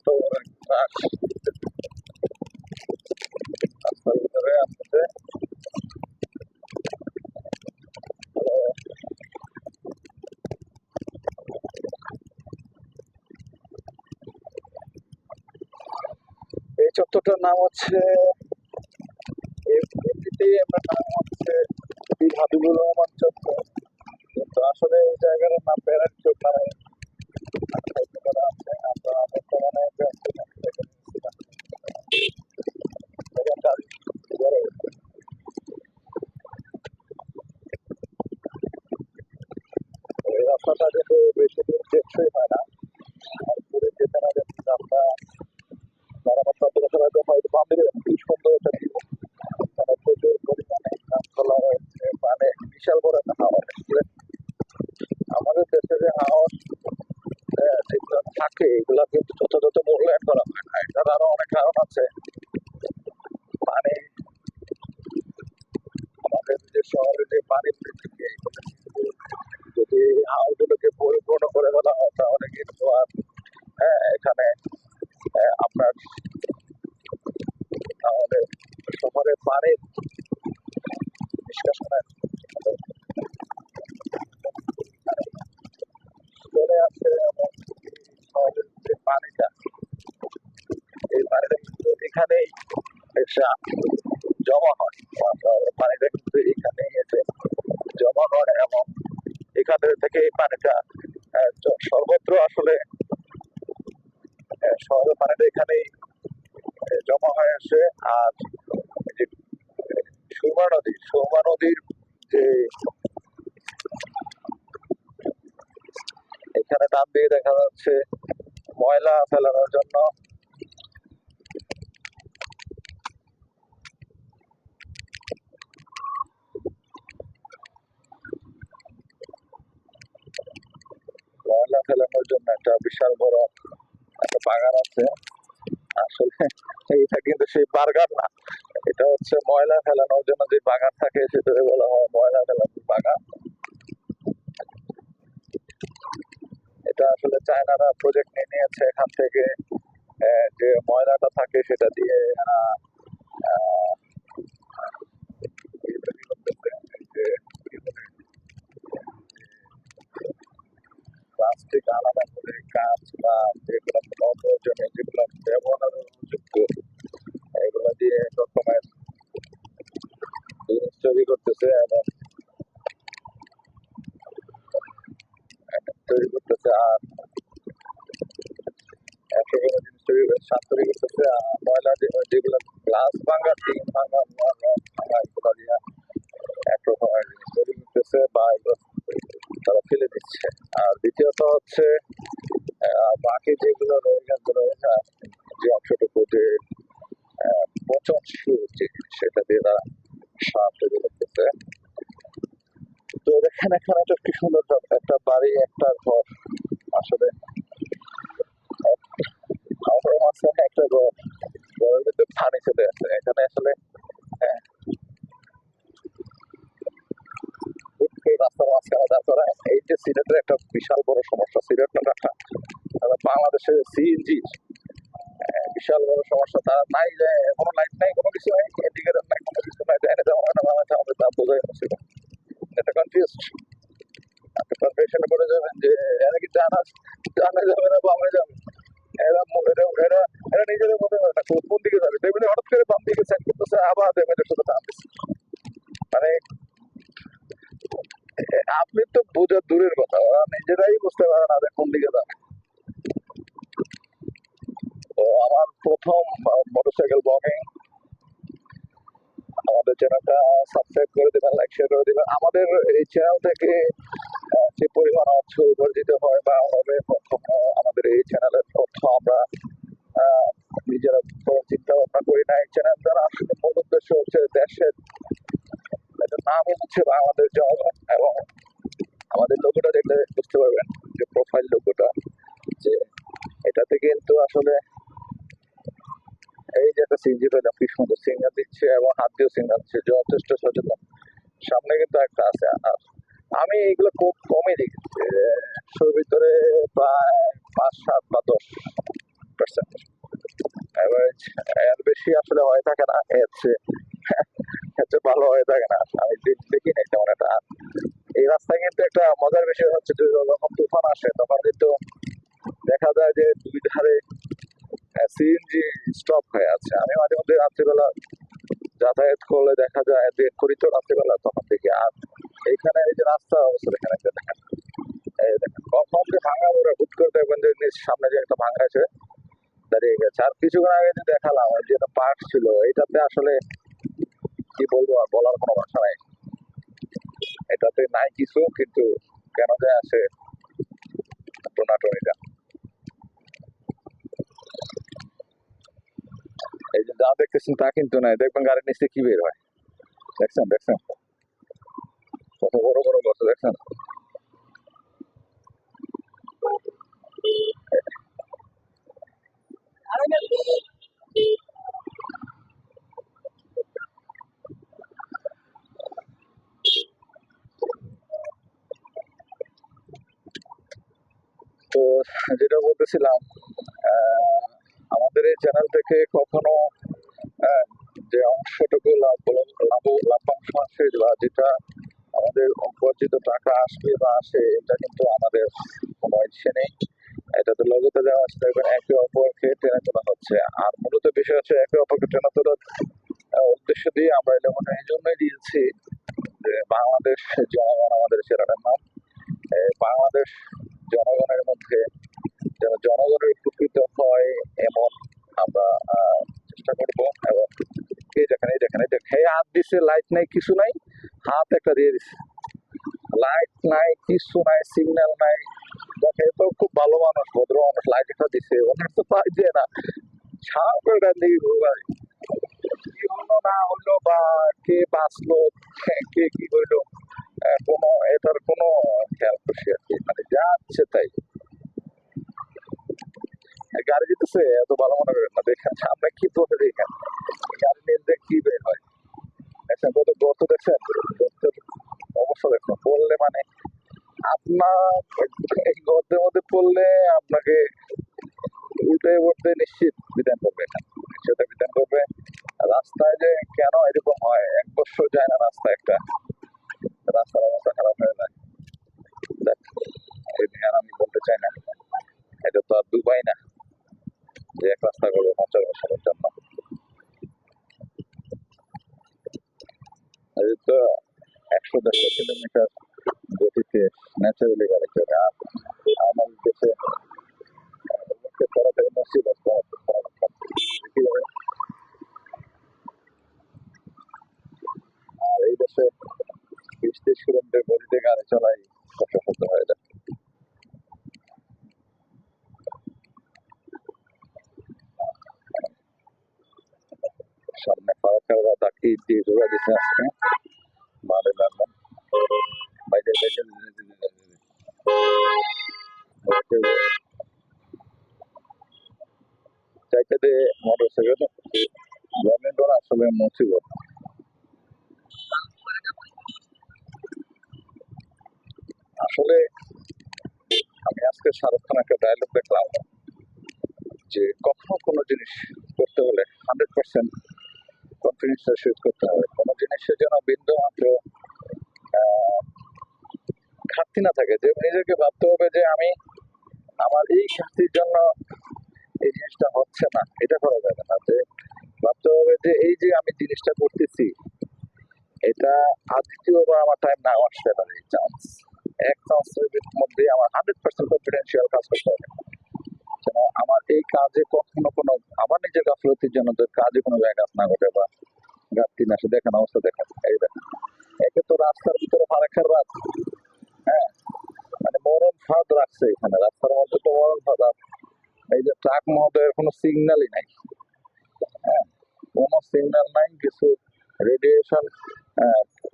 কত বড় ভিতরে আসতেছে এই চত্বরটার নাম হচ্ছে বিশাল বড় জমা হয়ে আসে। আর যে সুরমা নদী, সুরমা নদীর যে এখানে ডান দিয়ে দেখা যাচ্ছে ময়লা ফেলানোর জন্য। ময়লা ফেলানোর জন্য একটা বিশাল বড় একটা বাগান আছে। আসলে এটা কিন্তু সেই বার্গার না। এটা হচ্ছে ময়লা ফেলানোর জন্য যে বাগান থাকে সেটাকে বলা হয় ময়লা ফেলানোর বাগান। এটা আসলে চায়নারা প্রজেক্ট নিয়ে নিয়েছে এখান থেকে যে ময়লাটা থাকে সেটা দিয়ে আহ, আহ, ইয়ে তৈরি করতেছে, এই যে কি বলে, প্লাস্টিক আলাদা করে কাঁচ বা যেগুলো অপ্রয়োজনীয় যেগুলো ব্যবহার যোগ্য এগুলো দিয়ে রকমের জিনিস তৈরি করতেছে এবং তৈরি করতেছে আর ময়লা যে- যেগুলো গ্লাস ভাঙা টিন ভাঙা এক রকমের জিনিস তৈরি করতেছে বা এগুলো তারা ফেলে দিচ্ছে। আর দ্বিতীয়ত হচ্ছে বাকি যেগুলো রয়ে গেছে রয়ে যে অংশটুকু যে পচনশীল সেটা দিয়ে তারা সার তৈরি করতেছে। তো দেখেন এখানে একটা কি সুন্দর একটা- বাড়ি, একটা ঘর, আসলে আমার মাঝখানে একটা ঘর, ঘরের ভিতরে পানি চলে আসে। এখানে আসলে আহ, হুট করে রাস্তার মাঝখানে এই যে সিলেটের একটা বিশাল বড় সমস্যা। সিলেট না একটা তারা বাংলাদেশের সিএনজি বিশাল বড় সমস্যা। তারা নাই কোনো লাইট নাই, কোনো কিছু নাই ইন্ডিকেটার নাই, কোনো কিছু নাই। দেয় না যেমন একটা বাংলাদেশে আমাদের তা বোঝাই মুশকিল এটা কনফিউজ আপনি কনফিউশনে পড়ে যাবেন যে, এরা কি জানা জানা যাবে না, বামে যাবে? এরা এরা এরা এরা নিজেদের মধ্যে হয় না, কোন দিকে যাবে? দেখবেন হঠাৎ করে বাম দিকে সেট করতেছে, আবার দেখবেন শুধু মানে আপনি তো বোঝা দূরের কথা, ওরা নিজেরাই বুঝতে পারে না কোন দিকে যাবে। তো আমার প্রথম মোটরসাইকেল ব্লগিং আমাদের চ্যানেলটা সাবস্ক্রাইব করে দেবেন লাইক শেয়ার করে দেবেন। আমাদের এই চ্যানেল থেকে যে পরিমাণ অর্থ উপার্জিত হয় বা হবে প্রথম, আমাদের এই চ্যানেলের তথ্য আমরা নিজেরা কোনো চিন্তা ভাবনা করি না। এই চ্যানেল দ্বারা মূল উদ্দেশ্য হচ্ছে দেশের নামই হচ্ছে বাংলাদেশ জনগণ এবং আমাদের লোগোটা দেখলে বুঝতে পারবেন যে প্রোফাইল লোগোটা যে এটাতে কিন্তু আসলে এই যে একটা সিনজি পেলাম কি সুন্দর সিগন্যাল দিচ্ছে এবং হাত দিয়েও সিগন্যাল দিচ্ছে যথেষ্ট সচেতন সামনে কিন্তু একটা আছে আর আমি এগুলো খুব কমই দেখেছি একশোর ভিতরে প্রায় পাঁচ সাত বা দশ পার্সেন্ট অ্যাভারেজ এর বেশি আসলে হয়ে থাকে না এর চেয়ে এর চেয়ে ভালো হয়ে থাকে না আমি দে- দেখি না তেমন একটা আর এই রাস্তায় কিন্তু একটা মজার বিষয় হচ্ছে যে যখন তুফান আসে তখন কিন্তু দেখা যায় যে দুই ধারে সিএনজি স্টপ হয়ে আছে আমি মাঝে মধ্যে রাত্রিবেলা যাতায়াত করলে দেখা যায় যে করি তো রাত্রিবেলা তখন দেখি আর এইখানে এই যে রাস্তা অবস্থা দেখেন একটা দেখেন এই দেখেন কখন যে ভাঙা যে নিজ সামনে যে একটা ভাঙা আছে, দাঁড়িয়ে গেছে। আর কিছুক্ষণ আগে যে দেখালাম, যে একটা পার্ক ছিল, এটাতে আসলে কি বলব আর বলার কোনো ভাষা নাই। এটাতে নাই কিছু, কিন্তু কেন যে আসে টোনাটনিটা এই যে যা দেখতেছেন তা কিন্তু নাই। দেখবেন গাড়ির নিচে কি বের হয়। দেখছেন দেখছেন? কত বড় বড় গাছ দেখছেন? তো যেটা বলতেছিলাম আমাদের এই চ্যানেল থেকে কখনো যে অংশটুকু লাভ লাভ লাভ্যাংশ আসে বা যেটা আমাদের উপার্জিত টাকা আসবে বা আসে, এটা কিন্তু আমাদের কোনো ইচ্ছে নেই। এটা তো লগতে দেওয়া আছে দেখবেন একে অপরকে টেনে তোলা হচ্ছে। আর মূলত বিষয় হচ্ছে একে অপরকে টেনে তোলার উদ্দেশ্য দিয়ে আমরা এটা মনে এই জন্যই দিয়েছি যে বাংলাদেশ জনগণ আমাদের চ্যানেলের নাম বাংলাদেশ জনগণের মধ্যে যেন জনগণের উপকৃত হয় এমন আমরা চেষ্টা করব। এবং এই দেখেন এই দেখেন, এই হাত দিছে লাইট নাই, কিছু নাই, হাত একটা দিয়ে দিছে। লাইট নাই, কিছু নাই সিগন্যাল নাই দেখে তো খুব ভালো মানুষ, ভদ্র মানুষ লাইটিটা দিছে। ওনার তো না হলো বা কে বাঁচলো, কে, কি হইল কোনো এটার কোনো খেয়াল করছি আর কি। মানে যাচ্ছে তাই। গাড়ি যেতেছে এত ভালো মনে করেন না, দেখেন সামনে কি তো দেখেন মোটর সাইকেল গভর্নমেন্ট ওরা আসলে আমি আজকে শাহরুখ ডায়লগ দেখলাম যে কখনো কোনো জিনিস করতে হলে হান্ড্রেড পার্সেন্ট কনফিডেন্সের সহিত করতে হবে। কোনো জিনিসের যেন বিন্দু মাত্র ঘাটতি না থাকে। যে নিজেকে ভাবতে হবে যে আমি আমার এই ঘাটতির জন্য এই জিনিসটা হচ্ছে না, এটা করা যাবে না। যে ভাবতে হবে যে এই যে আমি জিনিসটা করতেছি, এটা আর দ্বিতীয়বার আমার টাইম না আসতে পারে চান্স এক চান্সের মধ্যে আমার হান্ড্রেড পার্সেন্ট কনফিডেন্সিয়াল কাজ করতে হবে। যেন আমার এই কাজে কখনো কোনো, আমার নিজের গাফলতির জন্য তো কাজে কোনো ব্যাঘাত না ঘটে বা ঘাটতি না দেখেন অবস্থা দেখেন একে তো রাস্তার ভিতরে ফারাক্কার রাত। হ্যাঁ? মানে মরণ ফাঁদ রাখছে এখানে। রাস্তার মধ্যে তো মরণ ফাঁদ এই যে ট্রাক মহোদয়ের কোনো সিগন্যালই নাই। হ্যাঁ? কোনো সিগন্যাল নাই, কিছু রেডিয়েশন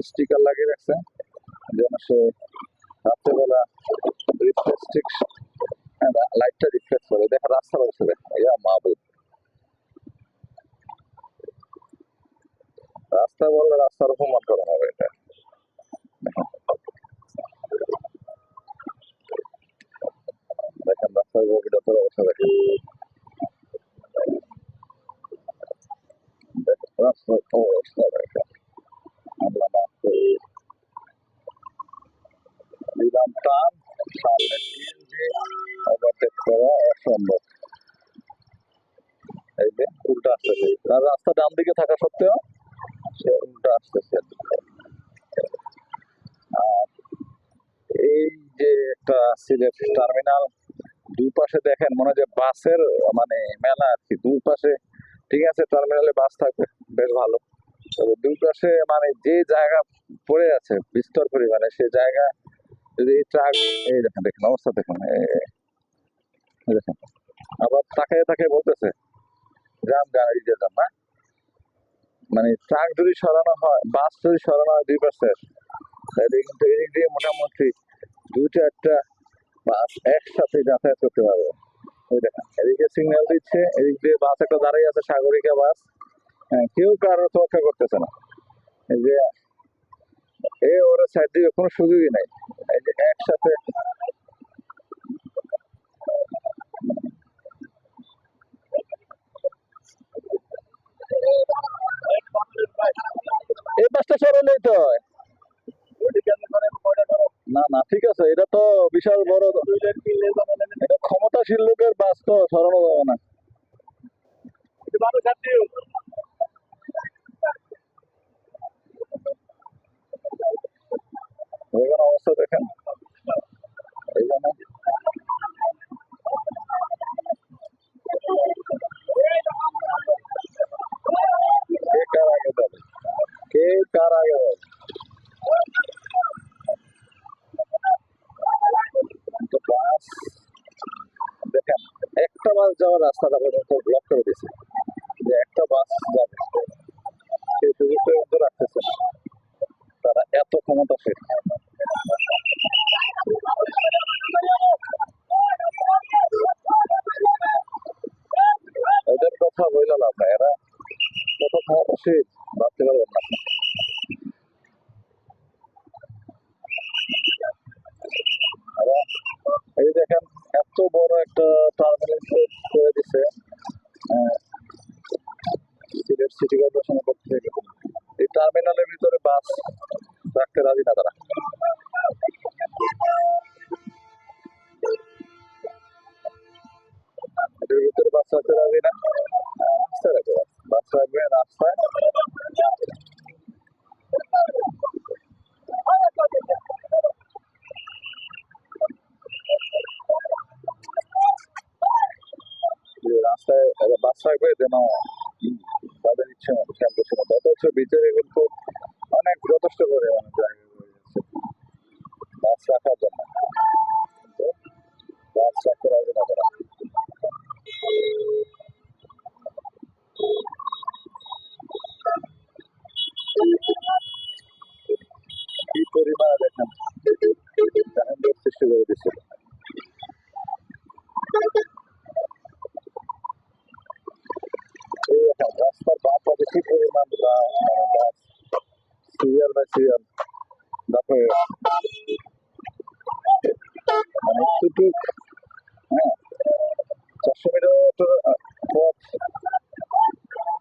স্টিকার লাগিয়ে রাখছে। যেন সে রাত্রেবেলা রিফ্লেক্স হ্যাঁ লাইটটা রিফ্লেক্ট করে। দেখেন রাস্তার অবস্থা দেখেন ইয়া মাহবুব। রাস্তা বললে রাস্তার অপমান করা হবে এটা। দেখেন। রাস্তার অবস্থা দেখেন, রাস্তার অবস্থা আমরা এই যে উল্টা রাস্তা ডান দিকে থাকা সত্ত্বেও এই যে একটা সিলেট টার্মিনাল দুই পাশে দেখেন মনে হয় যে বাসের মানে মেলা আর কি দুই পাশে ঠিক আছে, টার্মিনালে বাস থাকবে, বেশ ভালো। তবে দুই পাশে মানে যে জায়গা পড়ে আছে, বিস্তর পরিমাণে, সে জায়গা যদি ট্রাক, এই দেখেন দেখেন, অবস্থা দেখুন দেখেন। আবার তাকে তাকে বলতেছে, যান যান, এই যে যান, না? মানে ট্রাক যদি সরানো হয়, বাস যদি সরানো হয় দুই পাশে, তাহলে কিন্তু এদিক দিয়ে মোটামুটি দুই চারটা বাস একসাথে যাতায়াত করতে পারবে। এদিকে সিগন্যাল দিচ্ছে, এদিক দিয়ে বাস একটা দাঁড়িয়ে আছে, সাগরিকা বাস। হ্যাঁ কেউ কারও তোয়াক্কা করতেছে না। এই যে, এ ওর সাইড দিয়ে কোনো সুযোগই নাই। এই যে একসাথে এই বাসটা সরালেই তো? না না, ঠিক আছে, এটা তো বিশাল বড় এটা ক্ষমতাশীল লোকের বাস তো সরানো যাবে না। এখানে অবস্থা দেখেন। এইখানে। কে কার আগে যাবে? কে কার আগে যাবে? দেখেন, একটা বাস যাওয়ার রাস্তাটা পর্যন্ত ব্লক করে দিয়েছে। যে একটা বাস যাবে। সেই সুযোগটা রাখতেছে না। তারা এত ক্ষমতা কথা যেন তাদের মতো ক্যাম্পাসে মতো অথচ ভিতরে কিন্তু অনেক যথেষ্ট করে অনেক জায়গা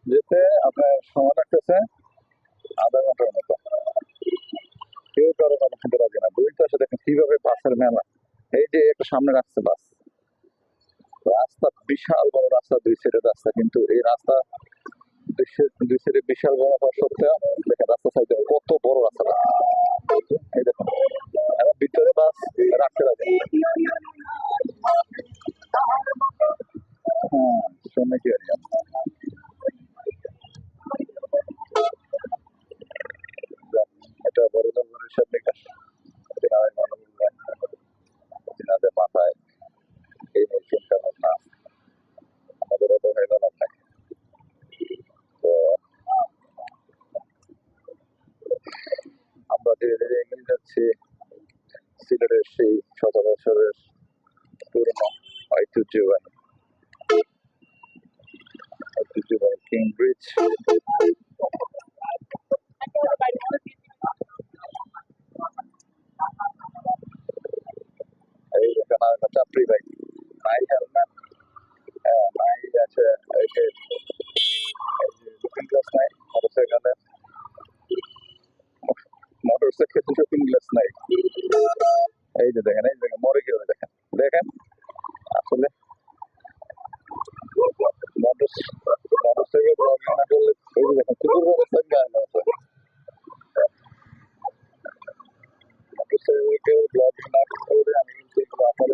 যেতে আপনার সময় লাগতেছে। আধা ঘণ্টার মতো। কেউ কারও কথা শুনতে না। দেখেন কীভাবে বাসের মেলা? এই যে একটা সামনে রাখছে বাস। রাস্তা বিশাল বড় রাস্তা, দুই সাইডের রাস্তা। কিন্তু এই রাস্তা দুই সাইডে বিশাল বড় হওয়া সত্ত্বেও সিলেটের সেই শত বছরের পুরনো ঐতিহ্যবাহী ঐতিহ্যবাহী কিং ব্রিজ এই দেখেন আর একটা চাকরি ভাই নাই হেলমেট হ্যাঁ নাই আছে এই যে লুকিং গ্লাস নাই মোটরসাইকেলে মোটরসাইকেল লুকিং গ্লাস নাই এই যে দেখেন, এই দেখেন, মরে গিয়ে দেখেন দেখেন। আসলে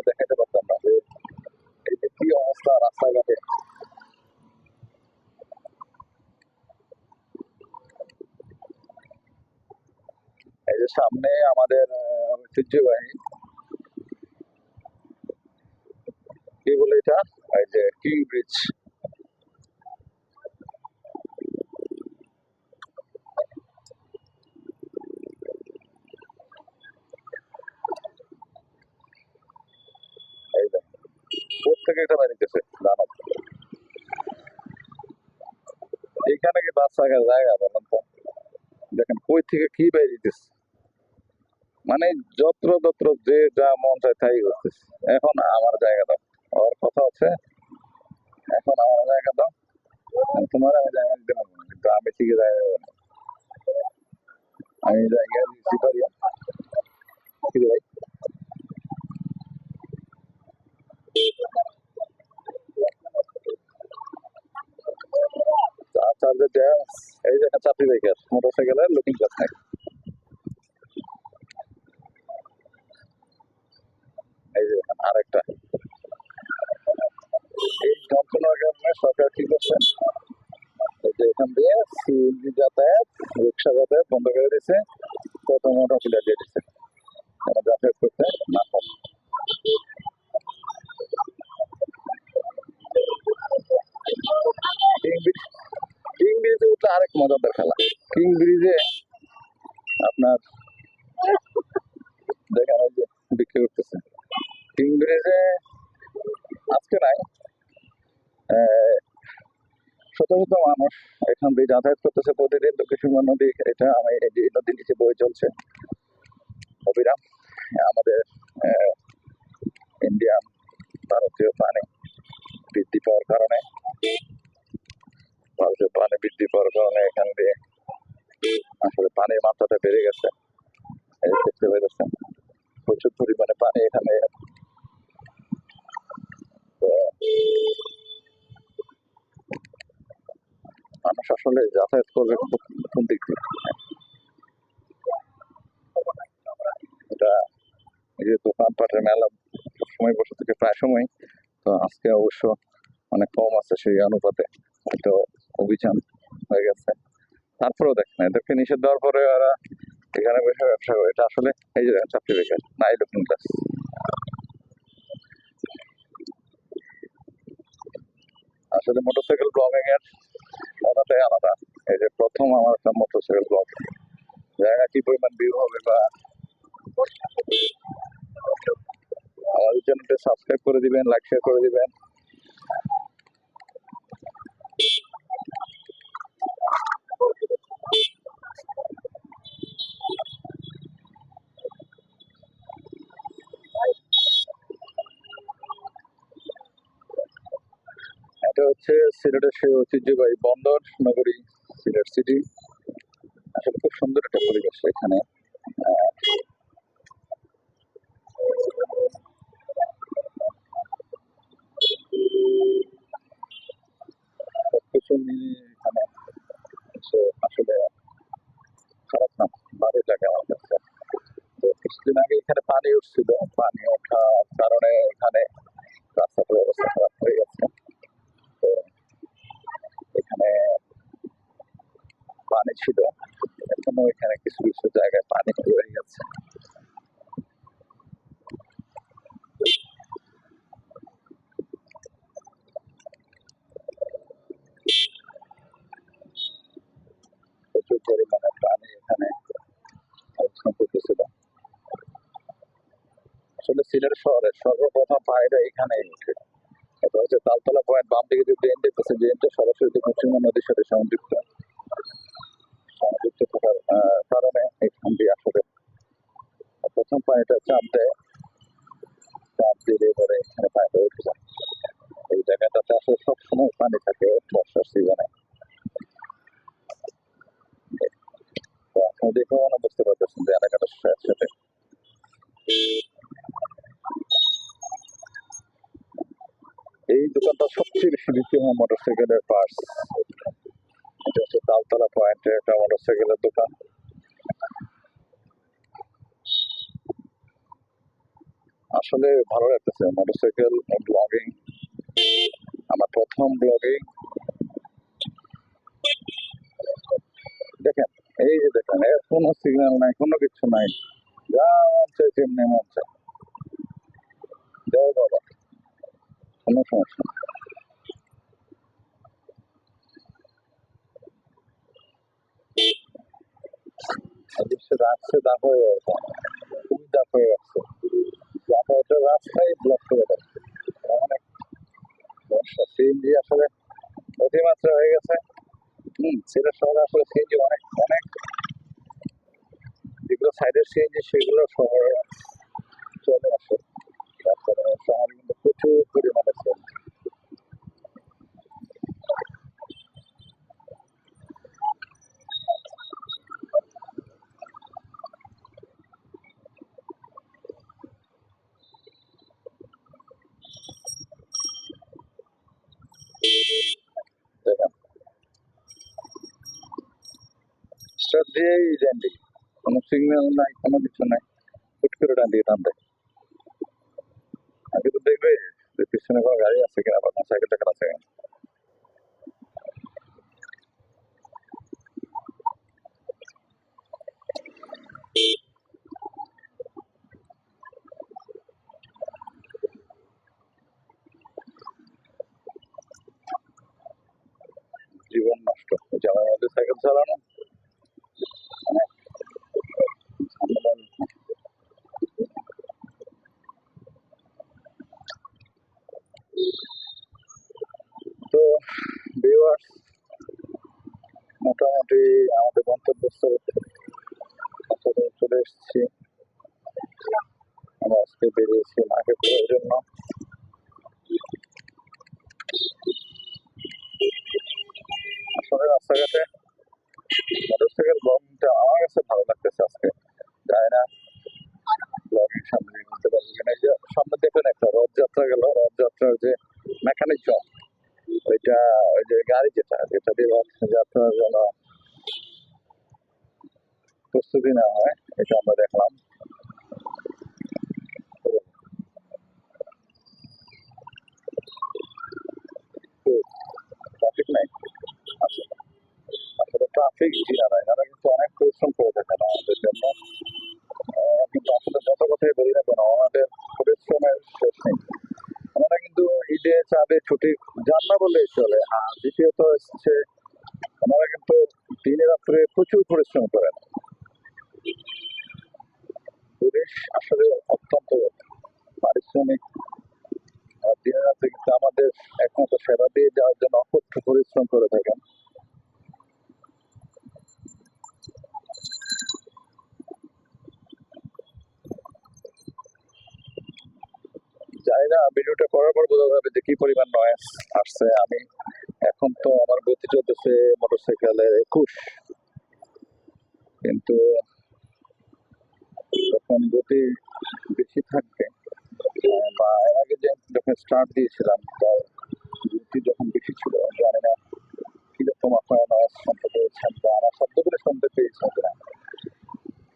দেখাতে পারতাম না যে এই যে কি অবস্থা রাস্তাঘাটে। এই যে সামনে আমাদের ঐতিহ্যবাহী কি বলে এটা এই যে কিং ব্রিজ প্রত্যেকে এটা এখানে কি বাস রাখার জায়গা বলেন তো দেখেন, কই থেকে কি বেরিয়েছে মানে যত্র তত্র যে যা মন চায় তাই করতেছে। এখন আমার জায়গা দাও ওর কথা হচ্ছে এখন আমার জায়গা দাও তোমার আমি জায়গা দিতে পারব না কিন্তু আমি ঠিক জায়গা দেবো না আমি জায়গা দিতে পারি কি রে ভাই চার চার্জের ড্যান্স এই যে একটা চাকরি বাইকার মোটরসাইকেলের লুকিং গ্লাস নাই এই যে দেখেন আরেকটা এই যন্ত্রণার কারণে সরকার ঠিক করছেন যে এখান দিয়ে সিএনজি যাতায়াত, রিক্সা যাতায়াত বন্ধ করে দিয়েছে। কত মোটর ফিলার দিয়ে দিচ্ছে যারা যাতায়াত করতে না পারে কিং ব্রিজ কিং ব্রিজে উঠলে আরেক মজাদার খেলা কিং ব্রিজে আপনার দেখেন ওই যে বিক্রি করতেছে কিং ব্রিজে আজকে নাই আহ, শত শত মানুষ এখান দিয়ে যাতায়াত করতেছে প্রতিদিন দক্ষিণ নদী, এটা আমি এই নদীর নিচে বয়ে চলছে। অবিরাম, আমাদের ইন্ডিয়ান ভারতীয় পানি বৃদ্ধি পাওয়ার কারণে ভারতীয় পানি বৃদ্ধি পাওয়ার কারণে এখান দিয়ে আসলে পানির মাত্রাটা বেড়ে গেছে এই যে দেখতে পেরেছেন প্রচুর পরিমাণে পানি এখানে তো মানুষ আসলে যাতায়াত করবে কোন- কোন দিক দিয়ে এটা এই যে দোকানপাটের মেলা সময় বসে থেকে প্রায় সময় তো আজকে অবশ্য অনেক কম আছে সেই অনুপাতে হয়তো অভিযান হয়ে গেছে। তারপরেও দেখেন, এদেরকে নিষেধ দেওয়ার পরে ওরা এখানে বসে ব্যবসা করে। এটা আসলে, এই যে চাকরি বেকার নাই লুকিং ক্লাস আসলে মোটরসাইকেল ব্লগিং এর মজাটাই আলাদা। এই যে প্রথম আমার একটা মোটরসাইকেল ব্লগ জায়গা কি পরিমাণ ভিউ হবে বা আমাদের চ্যানেলটা সাবস্ক্রাইব করে দিবেন লাইক শেয়ার করে দিবেন। এটা হচ্ছে সিলেটের সেই ঐতিহ্যবাহী বন্দর নগরী সিলেট সিটি। আসলে খুব সুন্দর একটা পরিবেশ এখানে। আহ, মিলিয়ে এখানে হচ্ছে আসলে খারাপ না ভালোই লাগে আমার কাছে। তো কিছুদিন আগে এখানে পানি উঠছিল, পানি ওঠার কারণে এখানে রাস্তাটার অবস্থা খারাপ হয়ে গেছে। তো এখানে পানি ছিল, এখনও এখানে কিছু কিছু জায়গায় পানি রয়ে গেছে প্রচুর পরিমাণে পানি এখানে আসলে সিলেট শহরের সর্বপ্রথম পানিটা এখানেই উঠে এটা হচ্ছে তালতলা পয়েন্ট, বাম দিকে যে ড্রেন দেখতেছে ড্রেনটা সরাসরি দক্ষিণ নদীর সাথে সংযুক্ত। সংযুক্ত থাকার কারণে এখান দিয়ে আসলে প্রথম পানিটা চাপ দেয়। চাপ দিলে এবারে এখানে পানিটা উঠে যায়। এই জায়গাটাতে আসলে সবসময় পানি থাকে। এই দোকানটা সবচেয়ে বেশি বিক্রি হয় মোটরসাইকেলের পার্টস। এটা হচ্ছে তালতলা পয়েন্টে একটা মোটরসাইকেলের দোকান। আসলে ভালো লাগতেছে মোটরসাইকেল ব্লগিং আমার প্রথম ব্লগিং দেখেন, এই যে দেখেন, এর কোনো সিগন্যাল নাই, কোনো কিছু নাই। যা মন চাই তেমনি মন চাই বাবা। কোনো সমস্যা সিএনজি আসলে অতিমাত্রা হয়ে গেছে। হম শহরে আসলে অনেক অনেক। যেগুলো সাইডের সেগুলো শহরে চলে আসে। প্রচুর সিএনজি দেখেন স্টার্ট দিয়েই ডান দিকে কোনো সিগন্যাল নাই কোনো কিছু নাই হুট করে ডান দিকে টান দেয় আগে তো দেখবে যে পিছনে কোনো গাড়ি আছে কিনা বা কোনো সাইকেল টাইকেল আছে কিনা জীবন নষ্ট জামার মধ্যে সাইকেল চালানো মানে ঝামেলার তো ভিউয়ার্স মোটামুটি আমাদের গন্তব্যস্থল কাছাকাছি চলে এসেছি আমরা আজকে বেরিয়েছি মাকে ঘোরার জন্য আসলে রাস্তাঘাটে মোটরসাইকেল ব্লগিংটা আমার কাছে ভালো লাগতেছে আজকে জানি না ব্লগিং সামনে নিয়ে করতে পারব কিনা এই যে সামনে দেখবেন একটা রথযাত্রা গেল রথযাত্রার যে মেকানিজম ওইটা ওই যে গাড়ি যেটা যেটা দিয়ে রথযাত্রার জন্য প্রস্তুতি নেওয়া হয় এটা আমরা দেখলাম ট্রাফিক নাই আচ্ছা ট্রাফিক জিনারা এনারা কিন্তু অনেক পরিশ্রম করে থাকেন আমাদের জন্য। কিন্তু আসলে যত কথাই বলি না কেন, আমাদের পরিশ্রমের শেষ নেই। ওনারা কিন্তু ঈদে চাঁদে ছুটি যান না বললেই চলে। আর দ্বিতীয়ত হচ্ছে ওনারা কিন্তু দিনে রাত্রে প্রচুর পরিশ্রম করেন পুলিশ আসলে অত্যন্ত পারিশ্রমিক আর দিনে রাত্রে কিন্তু আমাদের একমাত্র সেবা দিয়ে যাওয়ার জন্য অকথ্য পরিশ্রম করে থাকেন জানি না ভিডিওটা করার পর বোঝা যাবে যে কি পরিমাণ নয়েস আসছে আমি এখন তো আমার গতি চলতেছে একুশ। কিন্তু যখন গতি বেশি থাকবে, বা এর আগে যে যখন স্টার্ট দিয়েছিলাম, তার গতি যখন বেশি ছিল জানি না কীরকম আপনারা শুনতে পেয়েছেন বা আমার শব্দগুলো শুনতে পেয়েছেন কিনা।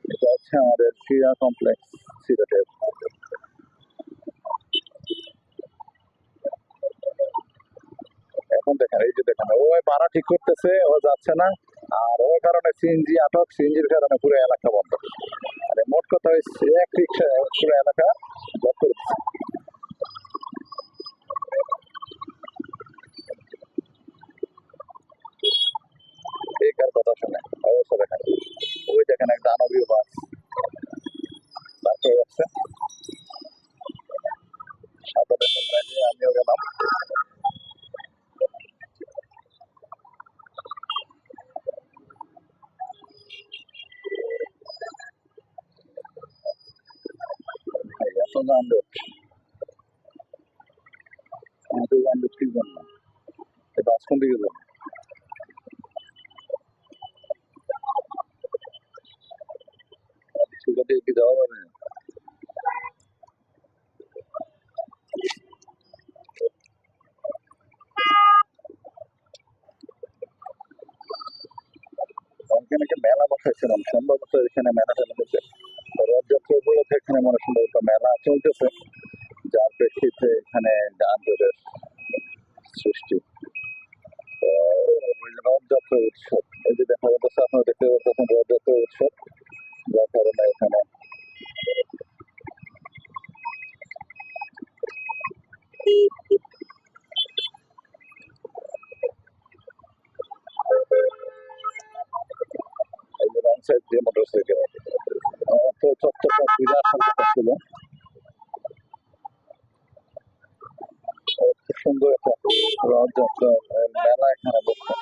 এটা হচ্ছে আমাদের ক্রীড়া কমপ্লেক্স সিলেটের এখন দেখেন, এই যে দেখেন ও ভাড়া ঠিক করতেছে, ও যাচ্ছে না, আর ওর কারণে সিএনজি আটক, সিএনজির কারণে পুরো এলাকা বন্ধ। মানে মোট কথা হচ্ছে, এক রিক্সা পুরো এলাকা ব্লক করে দিচ্ছে। এই কার কথা শুনে, অবস্থা দেখেন। ওই দেখেন একটা দানবীয় বাস। যাচ্ছে। সাধারণ আমিও ভাই, এত যানজট এত যানজট কি জন্য এই বাস কোন দিকে যাবে সেটা দিয়ে কি যাওয়া যাবে এখানে একটা মেলা বসাইছিলাম সম্ভবত এখানে মেলা টেলা উপলক্ষে এখানে মনে সম্ভবত মেলা চলতেছে যার প্রেক্ষিতে এখানে যানজটের সৃষ্টি। তো, ওই যে রথযাত্রা উৎসব। এই যে দেখা যাচ্ছে আপনারা দেখতে পাচ্ছেন রথযাত্রা উৎসব যার কারণে এখানে যে মোটরসাইকেল চত্বরটা ঘুরে আসার ছিল সুন্দর একটা রথযাত্রা মেলা এখানে বসছে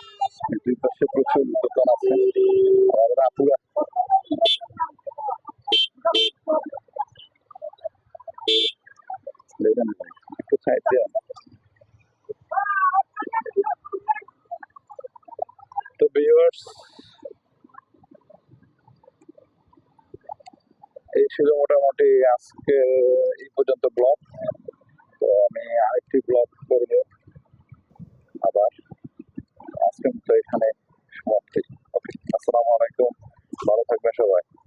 দুই পাশে প্রচুর দোকান আছে আপুরা